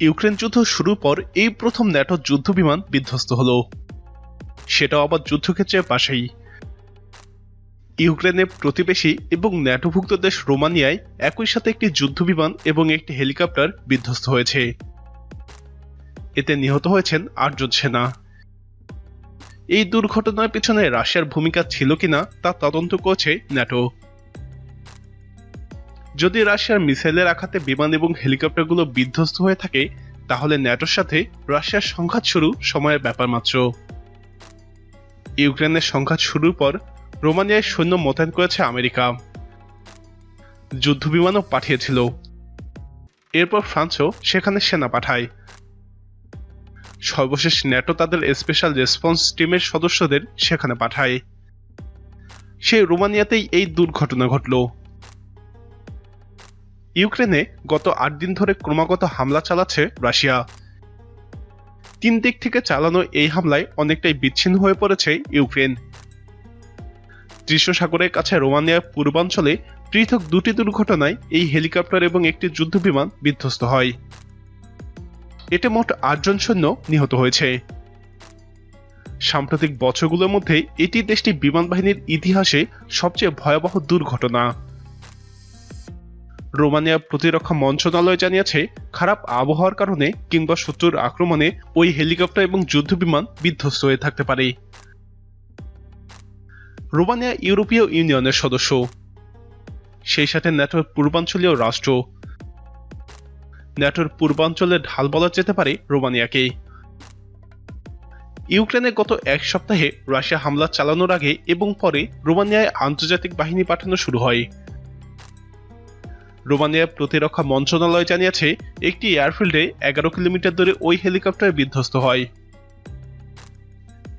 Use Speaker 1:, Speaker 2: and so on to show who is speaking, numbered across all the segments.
Speaker 1: Ukraine যুদ্ধ শুরুর পর এই প্রথম ন্যাটো যুদ্ধ বিমান বিধ্বস্ত হলো। সেটাও আবার যুদ্ধক্ষেত্রের পাশেই। ইউক্রেনের প্রতিবেশী এবং ন্যাটোভুক্ত দেশ রোমানিয়ায় একই সাথে একটি যুদ্ধ বিমান এবং একটি হেলিকপ্টার বিধ্বস্ত হয়েছে। এতে নিহত হয়েছেন আটজন সেনা। এই দুর্ঘটনার পেছনে রাশিয়ার ভূমিকা ছিল কিনা তা তদন্ত করছে ন্যাটো। যদি রাশিয়ার মিসাইলের আঘাতে বিমান এবং হেলিকপ্টারগুলো বিধ্বস্ত হয়ে থাকে, তাহলে ন্যাটোর সাথে রাশিয়ার সংঘাত শুরু সময়ের ব্যাপার মাত্র। ইউক্রেনের সংঘাত শুরুর পর রোমানিয়ায় সৈন্য মোতায়েন করেছে আমেরিকা। যুদ্ধবিমানও পাঠিয়েছিল। এরপর ফ্রান্সও সেখানে সেনা পাঠায়। সর্বশেষ ন্যাটো তাদের স্পেশাল রেসপন্স টিমের সদস্যদের সেখানে পাঠায়। সেই রোমানিয়াতেই এই দুর্ঘটনা ঘটল। ইউক্রেনে গত আট দিন ধরে ক্রমাগত হামলা চালাচ্ছে রাশিয়া। তিন দিক থেকে চালানো এই হামলায় অনেকটাই বিচ্ছিন্ন হয়ে পড়েছে ইউক্রেন। সাগরের কাছে রোমানিয়ার পূর্বাঞ্চলে পৃথক দুটি দুর্ঘটনায় এই হেলিকপ্টার এবং একটি যুদ্ধবিমান বিধ্বস্ত হয়। এতে মোট আটজন সৈন্য নিহত হয়েছে। সাম্প্রতিক বছরগুলোর মধ্যে এটি দেশটি বিমান বাহিনীর ইতিহাসে সবচেয়ে ভয়াবহ দুর্ঘটনা। রোমানিয়া প্রতিরক্ষা মন্ত্রণালয় জানিয়েছে, খারাপ আবহাওয়ার কারণে কিংবা শত্রুর আক্রমণে ওই হেলিকপ্টার এবং যুদ্ধবিমান বিধ্বস্ত হয়ে থাকতে পারে। রোমানিয়া ইউরোপীয় ইউনিয়নের সদস্য। সেই সাথে ন্যাটোর পূর্বাঞ্চলীয় রাষ্ট্র। ন্যাটোর পূর্বাঞ্চলের ঢাল বলা যেতে পারে রোমানিয়াকে। ইউক্রেনে গত এক সপ্তাহে রাশিয়া হামলা চালানোর আগে এবং পরে রোমানিয়ায় আন্তর্জাতিক বাহিনী পাঠানো শুরু হয়। রোমানিয়ার প্রতিরক্ষা মন্ত্রণালয় জানিয়েছে, একটি এয়ারফিল্ডে এগারো কিলোমিটার দূরে ওই হেলিকপ্টার বিধ্বস্ত হয়।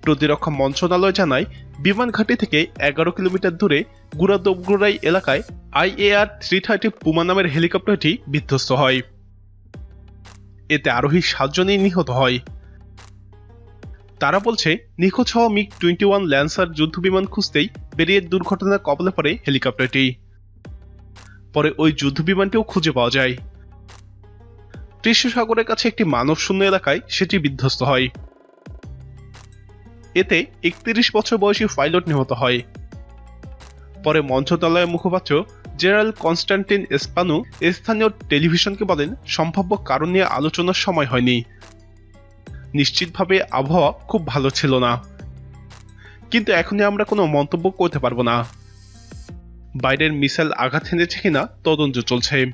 Speaker 1: প্রতিরক্ষা মন্ত্রণালয় জানায়, বিমান ঘাঁটি থেকে এগারো কিলোমিটার দূরে গুড়াদোবগুড়াই এলাকায় আইএআর থ্রি থার্টি পুমা নামের হেলিকপ্টারটি বিধ্বস্ত হয়। এতে আরোহী সাতজনই নিহত হয়। তারা বলছে, নিখোঁজ হওয়া মিগ টোয়েন্টি ওয়ান ল্যান্সার যুদ্ধবিমান খুঁজতেই বেরিয়ে দুর্ঘটনার কবলে পড়ে হেলিকপ্টারটি। পরে ওই যুদ্ধবিমানটিও খুঁজে পাওয়া যায়। কৃষ্ণ সাগরের কাছে একটি মানব শূন্য এলাকায় সেটি বিধ্বস্ত হয়। এতে একত্রিশ বছর বয়সী পাইলট নিহত হয়। পরে মন্ত্রণালয়ের মুখপাত্র জেনারেল কনস্টান্টিন এসপানু স্থানীয় টেলিভিশনকে বলেন, সম্ভাব্য কারণ নিয়ে আলোচনার সময় হয়নি। নিশ্চিতভাবে আবহাওয়া খুব ভালো ছিল না। কিন্তু এখনই আমরা কোনো মন্তব্য করতে পারব না। বাইরের মিসাইল আঘাত হেনেছে কিনা তদন্ত চলছে।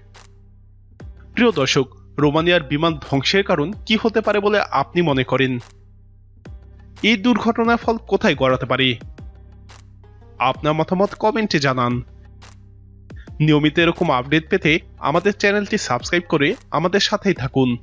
Speaker 1: প্রিয় দর্শক, রোমানিয়ার বিমান ধ্বংসের কারণ কি হতে পারে বলে আপনি মনে করেন? এই দুর্ঘটনার ফল কোথায় গড়াতে পারে? আপনার মতামত কমেন্টে জানান। নিয়মিত এরকম আপডেট পেতে আমাদের চ্যানেলটি সাবস্ক্রাইব করে আমাদের সাথেই থাকুন।